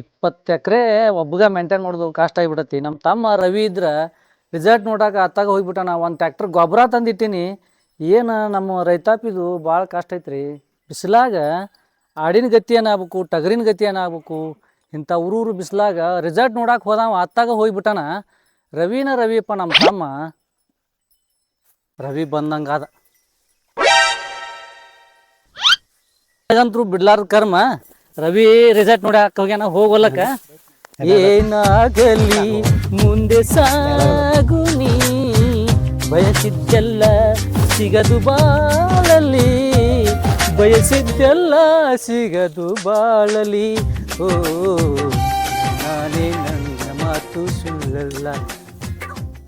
ಇಪ್ಪತ್ತು ಎಕರೆ ಒಬ್ಬಗ ಮೇಂಟೈನ್ ಮಾಡೋದು ಕಷ್ಟ ಆಗಿಬಿಡತ್ತಿ ನಮ್ಮ ತಮ್ಮ ರವಿ ಇದ್ರೆ ರಿಸಲ್ಟ್ ನೋಡಾಕ ಅತ್ತಾಗ ಹೋಗ್ಬಿಟ್ಟಾನ. ಒಂದು ಟ್ಯಾಕ್ಟ್ರ್ ಗೊಬ್ಬರ ತಂದಿಟ್ಟಿನಿ. ಏನು ನಮ್ಮ ರೈತಾಪಿದು ಭಾಳ ಕಷ್ಟ ಐತ್ರಿ. ಬಿಸಿಲಾಗ ಆಡಿನ ಗತಿ ಏನಾಗಬೇಕು ಟಗರಿನ ಗತಿ ಏನಾಗಬೇಕು ಇಂಥ ಊರೂರು ಬಿಸಿಲಾಗ ರಿಸಲ್ಟ್ ನೋಡಕ್ಕೆ ಹೋದಾವ ಅತ್ತಾಗ ಹೋಗ್ಬಿಟ್ಟಾನ. ರವಿನ ರವಿಯಪ್ಪ ನಮ್ಮ ತಮ್ಮ. ರವಿ ಬಂದಂಗಾದ ಅಂತರೂ ಬಿಡ್ಲಾರ್ದ ಕರ್ಮ. ರವಿ ರಿಸಲ್ಟ್ ನೋಡಾಕ ಹೋಗ್ಯಾನ, ಹೋಗೋಲಕ್ಕ. ಏನಾಗಲಿ ಮುಂದೆ ಸಾಗುನಿ ಬಯಸಿದ್ದೆಲ್ಲ ಸಿಗದು ಬಾಳಲಿ. ಬಯಸಿದ್ದೆಲ್ಲ ಸಿಗದು ಬಾಳಲಿ. ಓ, ನಾನೇ ನನ್ನ ಮಾತು ಸುಳ್ಳಲ್ಲ.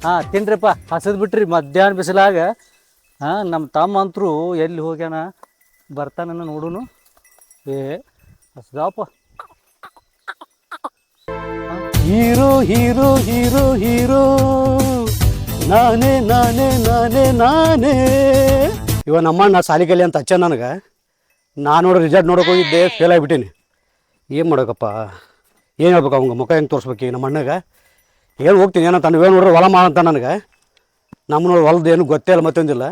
ಹಾಂ, ತಿನ್ರಪ್ಪ, ಹಸದ್ ಬಿಟ್ರಿ ಮಧ್ಯಾಹ್ನ ಬಿಸಿಲಾಗ. ಹಾಂ ನಮ್ಮ ತಮ್ಮ ಅಂತರೂ ಎಲ್ಲಿ ಹೋಗ್ಯಾನ? ಬರ್ತಾನ ನೋಡುನು. ಏ ಹಸ್ದಾವಪ್ಪ ಹೀರೋ ಹೀರೋ ಹೀರೋ ಹೀರೋ. ನಾನೇ ನಾನೇ ನಾನೇ ನಾನೇ. ಇವ ನಮ್ಮಣ್ಣ ಸಾಲಿ ಕಲಿ ಅಂತ ಹಚ್ಚ ನನಗೆ. ನಾನು ನೋಡಿ ರಿಸಲ್ಟ್ ನೋಡಕ್ಕೆ ಹೋಗಿದ್ದೆ ಫೇಲ್ ಆಗಿಬಿಟ್ಟೀನಿ. ಏನು ಮಾಡೋಕಪ್ಪ? ಏನು ಹೇಳ್ಬೇಕು ಅವಂಗೆ? ಮುಖ ಹೆಂಗೆ ತೋರಿಸ್ಬೇಕು ನಮ್ಮ ಅಣ್ಣಗೆ ಏನು ಹೋಗ್ತೀನಿ. ಏನಂತ ಏನು ನೋಡ್ರಿ, ಹೊಲ ಮಾಡಂತ ನನಗೆ. ನಮ್ಮ ನೋಡಿ ಹೊಲದ ಏನು ಗೊತ್ತೇ ಇಲ್ಲ ಮತ್ತೊಂದಿಲ್ಲ.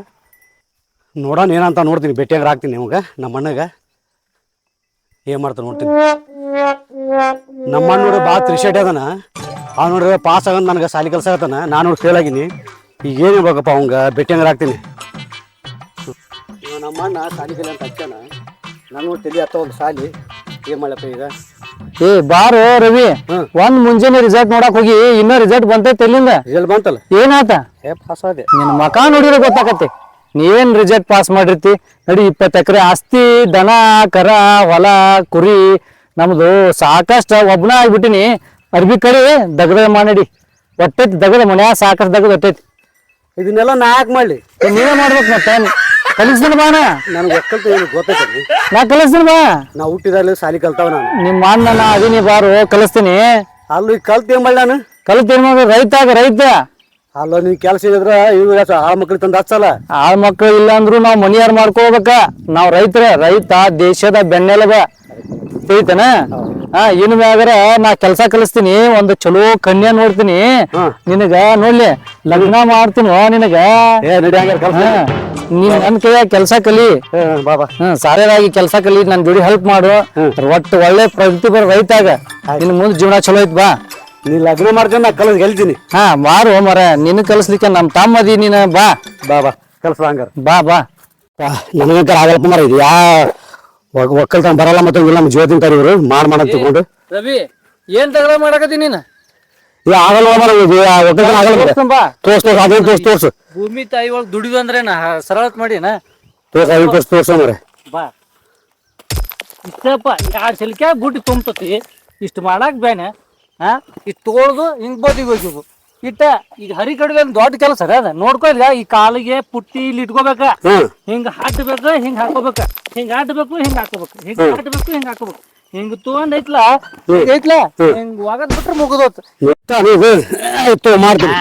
ನೋಡೋಣ, ಏನಂತ ನೋಡ್ತೀನಿ. ಭೇಟಿಯಾಗ ಹಾಕ್ತೀನಿ ನಿಮ್ಗೆ ನಮ್ಮ ಅಣ್ಣಗೆ ಏನು ಮಾಡ್ತಾನೆ ನೋಡ್ತೀನಿ. ನಮ್ಮ ಅಣ್ಣ ನೋಡಿ ಭಾಳ ತ್ರಿಶೇಟ್ ಅದನ ಅವ್ನು ನೋಡ್ರಿ ಪಾಸ್ ಆಗಂತ ನನಗೆ ಸಾಲಿ ಕೆಲಸ ಆಗತ್ತಾನ ನಾನು ನೋಡಿ ಫೇಲ್ ಆಗೀನಿ. ಈಗ ಏನು ಹೇಳ್ಬೇಕಪ್ಪ ಅವಂಗ? ಭೇಟಿಯಂಗಾರ ಆಗ್ತೀನಿ ನಮ್ಮ ಅಣ್ಣ ಸಾಲಿ ಕಲಿ ಅಂತ ಹಚ್ಚಾನ. ನಾನು ನೋಡಿ ತಲೆ ಹತ್ತ ಒಂದು ಸಾಲಿ. ಏನು ಮಾಡಪ್ಪ ಈಗ? ಏ ಬಾರೋ ರವಿ. ಒಂದ್ ಮುಂಜಾನೆ ರಿಸಲ್ಟ್ ನೋಡಕ್ ಹೋಗಿ ಇನ್ನೂ ರಿಸಲ್ಟ್ ಬಂತೈತೆ ಎಲ್ಲಿಂದ? ರಿಸಲ್ಟ್ ಬಂತಲ್ಲ? ಏನಾತ? ಏ ಪಾಸ್ ಆದೆ. ನಿನ್ನ ಮಕ ನೋಡಿದ್ರೆ ಗೊತ್ತಾಕತ್ತೆ. ನೀವೇನ್ ರಿಜೆಕ್ಟ್ ಪಾಸ್ ಮಾಡಿರ್ತಿ? ನಡಿ ಇಪ್ಪತ್ತು ಎಕರೆ ಆಸ್ತಿ ದನ ಕರ ಹೊಲ ಕುರಿ ನಮ್ದು ಸಾಕಷ್ಟು ಒಬ್ಬನ ಆಗ್ಬಿಟ್ಟಿನಿ. ಅರ್ಬಿ ಕಡೆ ದಗದ ಮಾಡಿ ಒಟ್ಟೈತಿ ದಗದ ಮನ್ಯಾಗ ಸಾಕಷ್ಟು ದಗದ ಒಟ್ಟೈತಿ. ಇದನ್ನೆಲ್ಲ ನಾ ಯಾಕೆ ಮಾಡಲಿ? ನೀವೇ ಮಾಡ್ಬೇಕು ಮತ್ತೆ. ಕಲಿಸ್ತೀನಿ ಬಾ ನನಗೆ ಒಕ್ಕಲ್ತ ಏನು ಗೊತ್ತೈತೆ ನಾ ಕಲಿಸ್ತೀನಿ ಬಾ. ನಾ ಹುಟ್ಟಿದಲ್ಲಿ ಸಾಲಿ ಕಲ್ತಾವ ನಾನು. ನಿಮ್ಮ ಅಣ್ಣ ನಾ ಅದೀನಿ ಬಾರು ಕಲಿಸ್ತೀನಿ. ಅಲ್ಲೂ ಈಗ ಕಲ್ತು ಏನು ಮಾಡಿ ನಾನು? ಕಲಿತೀನಿ ಮಗ ರೈತ ರೈತ. ಅಲ್ಲ ನೀವು ಕೆಲಸ ಇದ್ರ ಇವ್ ಆ ಮಕ್ಳಿಗೆ ತಂದು ಹಚ್ಚಲ್ಲ? ಆಳ್ ಮಕ್ಳು ಇಲ್ಲ ಅಂದ್ರು ನಾವ್ ಮನಿಯಾರ್ ಮಾಡ್ಕೋಬೇಕ ನಾವ್ ರೈತರ ರೈತ ದೇಶದ ಬೆನ್ನೆಲುಬ. ತಿಳಿತನ? ಹಾ ಇನ್ ಮ್ಯಾಗರ ನಾ ಕೆಲ್ಸ ಕಲಿಸ್ತೀನಿ ಒಂದು ಚಲೋ ಕನ್ಯಾ ನೋಡ್ತೀನಿ. ನಿನಗ ನೋಡ್ಲಿ ಲಗ್ನ ಮಾಡ್ತೀನಿ ನಿನಗ. ನೀನ್ ನನ್ ಕೈಯ ಕೆಲ್ಸ ಕಲಿ. ಬಾಬಾ ಹ್ಮ್ ಸಾರ್ಯರಾಗಿ ಕೆಲ್ಸ ಕಲಿ ನನ್ ಜೋಡಿ ಹೆಲ್ಪ್ ಮಾಡು. ಒಟ್ಟು ಒಳ್ಳೆ ಪ್ರಗತಿ ಬರ ರೈತಾಗ ನಿನ್ ಮುಂದ್ ಜೀವನ ಚಲೋ ಐತ್ ಬಾ. ನೀ ಲಗ್ನ ಮಾಡ್ಕೊಂಡು ನಾ ಕಲಸ್ ಗೆಲ್ತೀನಿ ಹಾ ಮಾರು ಮರ. ನಿನ್ ಕಲಿಸ್ಲಿಕ್ಕೆ ನಮ್ ತಮ್ಮ ಅದಿ ನೀನ ಬಾ. ಬಾ ಬಾ. ಕೆಲಸ ಹಂಗಾರ. ಬಾ ಬಾ. ನನಗಂಕರ ಆಗಲ್ಪ ಮರ. ಇದು ಯಾ ಒಕ್ಕಲ್ತನ ಬರಲ್ಲ ಮತ್ತೆ ನಮ್ಮ ಜೀವ ತಿಂತಾರೆ ಇವರು. ಮಾಡ್ ಮಾಡಕ್ ತಗೊಂಡು ರವಿ ಏನ್ ತಗಡ ಮಾಡಕತ್ತಿ ನೀನ್? ಇದು ಆಗಲ್ಲ ಮರ ಇದು. ಆ ಒಕ್ಕಲ್ತನ ಆಗಲ್ಲ ಮರ. ಬಾ. ತೋರ್ಸ್ ತೋರ್ಸ್ ಅದೇನು ತೋರ್ಸ್ ತೋರ್ಸು. ಭೂಮಿ ತಾಯಿ ಒಳಗ್ ದುಡಿದು ಅಂದ್ರೇನ? ಸರಳತ್ ಮಾಡಿನ? ತೋರ್ಸ್ ಅದೇನು ತೋರ್ಸ್ ತೋರ್ಸ ಮರ. ಬಾ. ಇಷ್ಟಪ್ಪ ಎರಡು ಸಿಲ್ಕ್ಯಾ ಗುಡ್ಡಿ ತುಂಬತತಿ ಇಷ್ಟು ಮಾಡಾಕ್ ಬೇನೆ ಹಾ ಈ ತಗೊಳ್ದು ಹಿಂಗ್ ಬೋದಿಗೆ ಹೋಗಿವು ಇಟ್ಟ ಈಗ ಹರಿ ಕಡಿಗೆ ಒಂದು ದೊಡ್ಡ ಕೆಲಸ ಅದ ನೋಡ್ಕೊ ಈಗ ಈ ಕಾಲಿಗೆ ಪುಟ್ಟಿ ಇಲ್ಲಿ ಇಟ್ಕೋಬೇಕ. ಹಿಂಗ ಹಾಡ್ಬೇಕು ಹಿಂಗ ಹಾಕೋಬೇಕ. ಹಿಂಗ ಹಾಡ್ಬೇಕು ಹಿಂಗ ಹಾಕೋಬೇಕು. ಹಿಂಗ ಹಾಡ್ಬೇಕು ಹಿಂಗ ಹಾಕೋಬೇಕು. ಹಿಂಗ ತೊಗೊಂಡ್ ಐತ್ಲ. ಐತ್ಲಾ. ಹಿಂಗ್ ಒಗದ್ ಬಿಟ್ರೆ ಮುಗಿದೋತ್. ಮಾಡ್ತೀನಿ.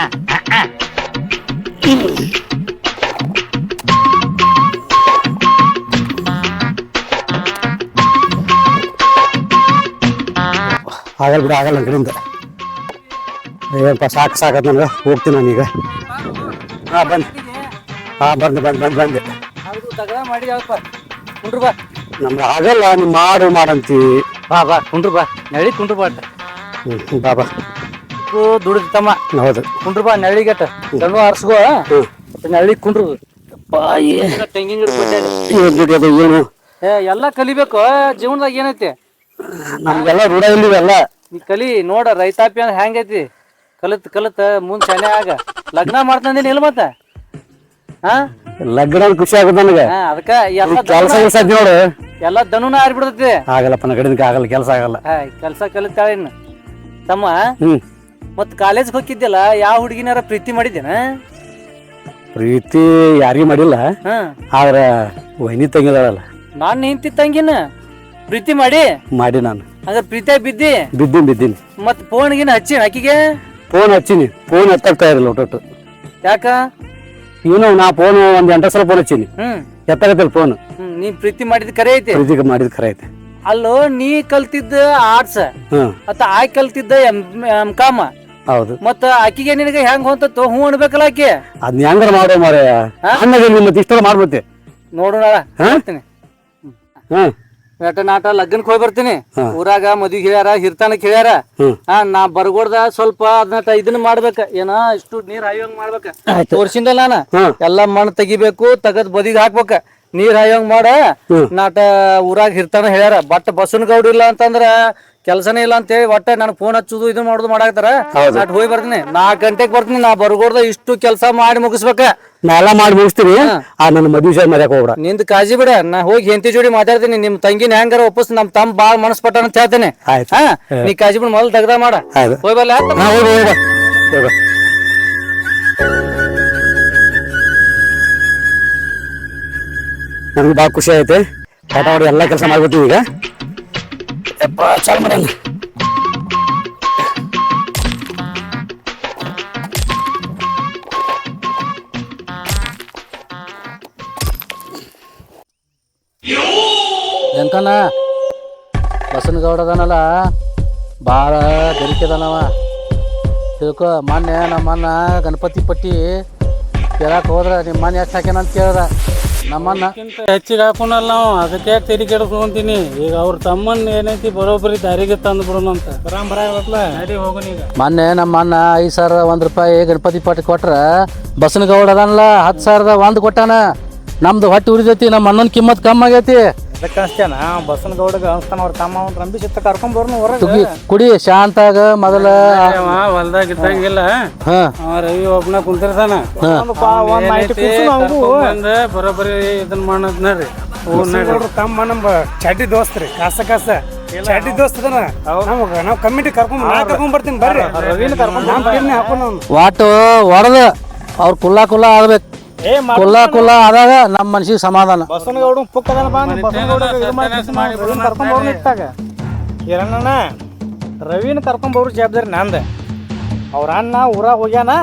ಆಗಲ್ಲ ಬಿಡ ಆಗಲ್ಲ ನನ್ನ ಕಡೆಯಿಂದ. ಏನಪ್ಪ ಸಾಕು ಸಾಕದ ನನಗೆ ಹೋಗ್ತೀನಿ ನಾನೀಗ. ಹಾಂ ಬಂದು. ಹಾಂ ಬಂದು ಬಂದು ಬಂದು ಬಂದೆ. ಕುಂಡ್ರು ಬಾ. ನಮ್ಗೆ ಆಗಲ್ಲ ನೀವು ಮಾಡು ಮಾಡಂತಿ. ಬಾ ಬಾ ಕುಂಡ್ರು ಬಾ. ನಳಿ ಕುಂಡ್ರು ಬಾ. ಹ್ಞೂ ಬಾಬಾ ಬಾ ದುಡಿದ ತಮ್ಮ. ಹೌದು. ಕುಂಡ್ರು ಬಾ ನಳಿಗಟ್ಟ ಗಂಡು ಆರ್ಸ್ಗೋ ಹ್ಞೂ ನಳಿ ಕುಂಡ್ರು. ತೆಂಗಿನ ಗಿಡ ಏನು ಏ ಎಲ್ಲ ಕಲಿಬೇಕು ಜೀವನದಾಗ ಏನೈತಿ? ನಮ್ಗೆಲ್ಲ ರೂಢ ಇಲ್ಲಿವೆಲ್ಲ ನೀ ಕಲಿ ನೋಡ ರೈತಾಪಿ ಅಂದ್ರೆ ಹೆಂಗೈತಿ? ಕಲತ್ ಕಲತ್ ಮುಂದ್ ಶಾನೆ ಆಗ. ಲಗ್ನ ಮಾಡ್ತಂದಿನಿ ಇಲ್ಲ ಮತ್ತ? ಹಾ? ಲಗ್ನ ಖುಷಿ ಆಗುತ್ತೆ ನನಗೆ. ಹಾ, ಅದಕ್ಕ ಎಲ್ಲ ಕೆಲಸ ಕೆಲಸ ನೋಡು. ಎಲ್ಲ ದನುನ ಆರ್ಬಿಡ್ತೈತಿ. ಆಗಲ್ಲಪ್ಪ ನನ್ನ ಕಡೆಯಿಂದ ಆಗಲ್ಲ ಕೆಲಸ ಆಗಲ್ಲ. ಕೆಲಸ ಕಲಿತಾಳೆ ಕಲಿತಾಳ ಇನ್ನು. ತಮ್ಮ ಹ್ಮ್. ಮತ್ ಕಾಲೇಜ್ ಹೋಗಿದ್ದಿಲ್ಲ ಯಾವ ಹುಡುಗಿನಾರ ಪ್ರೀತಿ ಮಾಡಿದ್ದೇನ ಪ್ರೀತಿ ಯಾರಿಗೂ ಮಾಡಿಲ್ಲ. ಹಾ. ಆದ್ರೆ ವೈನಿ ತಂಗಿದಾಳಲ್ಲ. ನಾನು ನಿಂತಿ ತಂಗಿನ. ಪ್ರೀತಿ ಮಾಡಿ? ಮಾಡಿ ನಾನು. ಅಂದ್ರೆ ಪ್ರೀತಿ ಬಿದ್ದಿ? ಬಿದ್ದೀನಿ ಬಿದ್ದೀನಿ. ಮತ್ ಫೋನ್ ಗಿನ ಹಚ್ಚಿ ಆಕಿಗೆ? ಫೋನ್ ಹಚ್ಚೀನಿ. ಫೋನ್ ಎತ್ತಾಗ್ತಾ ಇರಲಿಲ್ಲ ಒಟ್ಟೊಟ್ಟು. ಯಾಕ? ಇವನು ನಾ ಫೋನ್ ಒಂದ್ ಎಂಟು ಸಲ ಫೋನ್ ಹಚ್ಚೀನಿ. ಹ್ಮ್. ಎತ್ತಾಗತ್ತಲ್ಲ ಫೋನ್ ಹ್ಮ್ ನೀ ಪ್ರೀತಿ ಮಾಡಿದ ಕರೆ ಐತಿ? ಪ್ರೀತಿ ಮಾಡಿದ್ ಖರೆ ಐತೆ. ಅಲ್ಲೋ ನೀ ಕಲ್ತಿದ್ದ ಆರ್ಟ್ಸ್ ಹ್ಮ್. ಮತ್ತ ಆಯ್ ಕಲ್ತಿದ್ದ ಎಂ ಕಾಮ ಹೌದು. ಮತ್ತ ಆಕಿಗೆ ನಿನಗೆ ಹೆಂಗ್ ಹೊಂತತ್ತು ಹೂ ಅನ್ಬೇಕಲ್ಲ ಆಕಿ? ಅದ್ನ ಹೆಂಗಾರ ಮಾಡೋ ಮಾರೇ ಅಣ್ಣಗೆ ಮತ್ತೆ ಇಷ್ಟರ ಮಾಡ್ಬಿಡ್ತೆ ನೋಡೋಣ ಹಾ? ಬರ್ತೀನಿ ಹ್ಮ್. ನಟ ನಾಟ ಲಗ್ನಕ್ ಹೋಗಿ ಬರ್ತೀನಿ. ಊರಾಗ ಮದ್ವಿಗ್ ಹೇಳ್ಯಾರ ಹಿರ್ತಾನಕ್ ಹೇಳ್ಯಾರ ಹಾ ನಾ ಬರ್ಗೋಡ್ದ ಸ್ವಲ್ಪ ಅದನ್ನ ಇದನ್ನ ಮಾಡ್ಬೇಕ. ಏನ ಇಷ್ಟು ನೀರ್ ಹಾಯೋಂಗ್ ಮಾಡ್ಬೇಕ. ತೋರ್ಸಿಂದ ನಾನ. ಎಲ್ಲಾ ಮಣ್ಣ್ ತೆಗಿಬೇಕು ತಗದ್ ಬದಿಗ್ ಹಾಕ್ಬೇಕ. ನೀರ್ ಹಾಯೋಂಗ್ ಮಾಡ. ನಾಟ ಊರಾಗ ಹಿರ್ತಾನ ಹೇಳ್ಯಾರ. ಬಟ್ ಬಸವನ್ ಗೌಡ ಇಲ್ಲ ಅಂತಂದ್ರ ಕೆಲ್ಸನೇ ಇಲ್ಲ ಅಂತ ಹೇಳಿ ಒಟ್ಟ ನನಗ್ ಫೋನ್ ಹಚ್ಚುದು ಇದು ಮಾಡುದು ಮಾಡಾಕತ್ತಾರ. ಅಟ್ ಹೋಗಿ ಬರ್ತೀನಿ. ನಾಲ್ಕು ಗಂಟೆಗೆ ಬರ್ತೀನಿ. ನಾ ಬರ್ಗೋಡ್ದ ಇಷ್ಟು ಕೆಲಸ ಮಾಡಿ ಮುಗಿಸ್ಬೇಕ. ನಾ ಎಲ್ಲ ಮಾಡಿ ಮುಗಿಸ್ತೀನಿ. ಆ ನನ್ನ ಮದುವೆ ಸರ್ ಮರ್ಯಾಕ ಹೋಗ್ರ ನಿಂದ ಕಾಜಿ ಬಿಡ. ನಾ ಹೋಗಿ ಹೆಂತಿ ಜೋಡಿ ಮಾತಾಡ್ತೀನಿ. ನಿಮ್ ತಂಗಿನ ಹೆಂಗಾರ ವಾಪಸ್ ನಮ್ ತಮ್ಮ ಬಾಳ ಮನಸ್ ಪಟ್ಟ ಅಂತ ಹೇಳ್ತೇನೆ. ನೀ ಕಾಜಿ ಬಿಡ ಮೊದಲು ತೆಗ್ದ ಮಾಡ. ಹೋಗಿ ಹೋಗ ನನಗೆ ಭಾಳ ಖುಷಿ ಐತೆ ಎಲ್ಲ ಕೆಲಸ ಮಾಡ್ಬಿಡ್ತೀವಿ ಈಗ ಯಪ್ಪ ಚಾಲು ಮಾಡೋಣ ಎಂಕನ ಬಸನಗೌಡ ಅದಾನಲ್ಲ ಭಾಳ ಬೆರಿಕೆದಾನವ ತಿಳ್ಕೊ ಮೊನ್ನೆ ನಮ್ಮ ಅಣ್ಣ ಗಣಪತಿ ಪಟ್ಟಿ ಕೇಳಕ್ ಹೋದ್ರ ನಿಮ್ಮ ಮನೆ ಎಷ್ಟು ಹಾಕ್ಯಾನ ಅಂತ ಕೇಳ್ದ ನಮ್ಮನ್ನ ಹೆಚ್ಚಿಗೆ ಹಾಕೋನಲ್ಲ ನಾವು. ಅದಕ್ಕೆ ತೆರಿ ಕೆಡಿಸ್ಕೊಂತೀನಿ. ಈಗ ಅವ್ರ ತಮ್ಮನ್ ಏನೈತಿ ಬರೋಬ್ಬರಿ ದಾರಿಗೆ ತಂದು ಬಿಡೋಣ ಅಂತ. ನಡಿ ಹೋಗೋಣ ಈಗ ಮೊನ್ನೆ ನಮ್ಮ ಅಣ್ಣ ಐದು ಸಾವಿರ ಒಂದು ರೂಪಾಯಿ ಗಣಪತಿ ಪಾಟಿ ಕೊಟ್ರ ಬಸನಗೌಡ ಅದಾನಲ್ಲ ಹತ್ತು ಸಾವಿರದ ಒಂದು ಕೊಟ್ಟಾನ. ನಮ್ದು ಹೊಟ್ಟೆ ಉರಿದೈತಿ ನಮ್ಮ ಅಣ್ಣನ ಕಿಮ್ಮತ್ ಕಮ್ಮಿ ಆಗೈತಿ. ಅದಕ್ಕೆ ಅನ್ಸ್ತೇನ ಬಸನ ಗೌಡಗ ಅನ್ಸ್ತಾನ ಅವ್ರ ತಮ್ಮ ಅವ್ನ ರಂಬಿ ಸಿತ್ತ ಕರ್ಕೊಂಡ್ ಬರ್ನು ಹೊರಗೆ. ಕುಡಿ ಶಾಂತಾಗ ಮೊದಲ. ಹೊಲ್ದಾಗ ಇದ್ದಂಗಿಲ್ಲ. ಹಾ. ಅವ ರವಿ ಒಬ್ನ ಕುಂತಿರ್ತಾನ. ಒಂದ್ ನೈಟ್ ಬಂದ ಬರೋಬ್ಬರಿ ಇದನ್ನ ಮಾಡೋದ್ ನೋಡ್ರಿ ತಮ್ಮ ನಮ್ಮ ಚಡ್ಡಿ ದೋಸ್ತ್ರಿ ಕಾಸ ಕಾಸ. ಚಡ್ಡಿ ದೋಸ್ತ ನಮಗ ನಾವ್ ಕಮಿಟಿ ಕರ್ಕೊಂಡ್ ನಾ ಕರ್ಕೊಂಡ್ ಬರ್ತೀನಿ ಬರ್ರಿ. ರವಿನ ಕರ್ಕೊಂಡ್ ಹಾಕೋಣ ವಾಟು ಹೊಡೆದ ಅವ್ರ ಕುಲ್ಲ ಕುಲ್ಲಾ ಆಗ್ಬೇಕು. ಕುಲ್ಲ ಕುಲ್ಲ ಆದಾಗ ನಮ್ಮ ಮನ್ಸಿಗೆ ಸಮಾಧಾನ. ಬಸನಗೌಡ ಪುಕ್ಕದನ ಬಾ ಬಸನಗೌಡ ರವಿನ ಕರ್ಕೊಂಡ್ ಇಟ್ಟಾಗ. ಹಿರಣ್ಣನ ರವಿನ ಕರ್ಕೊಂಡ್ ಬರೋ ಜವಾಬ್ದಾರಿ ನಂದ. ಅವ್ರ ಅಣ್ಣ ಊರಾಗ ಹೋಗ್ಯಾನ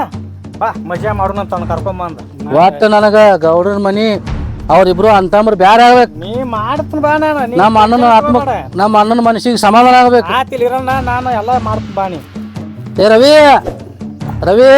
ಬಾ ಮಜಾ ಮಾಡೋಣ ಅಂತ ಅವ್ನ ಕರ್ಕೊಂಬಂದ ಒಟ್ಟು ನನಗ ಗೌಡನ ಮನಿ ಅವ್ರಿಬ್ರು ಅಂತಂಬ್ರು ಬ್ಯಾರೆ ಆಗ್ಬೇಕು. ನೀ ಮಾಡ್ತೀನಿ ಬಾ ನಾನು ನೀ ನಮ್ಮ ಅಣ್ಣನ ಆತ್ಮ ನಮ್ಮ ಅಣ್ಣನ ಮನಸ್ಸಿಗೆ ಸಮಾಧಾನ ಆಗ್ಬೇಕು. ಆತಿಲ್ ಇರಣ್ಣ ನಾನು ಎಲ್ಲ ಮಾಡ್ತೀನಿ ಬಾ ನೀ. ಏ ರವಿ! ರವಿ!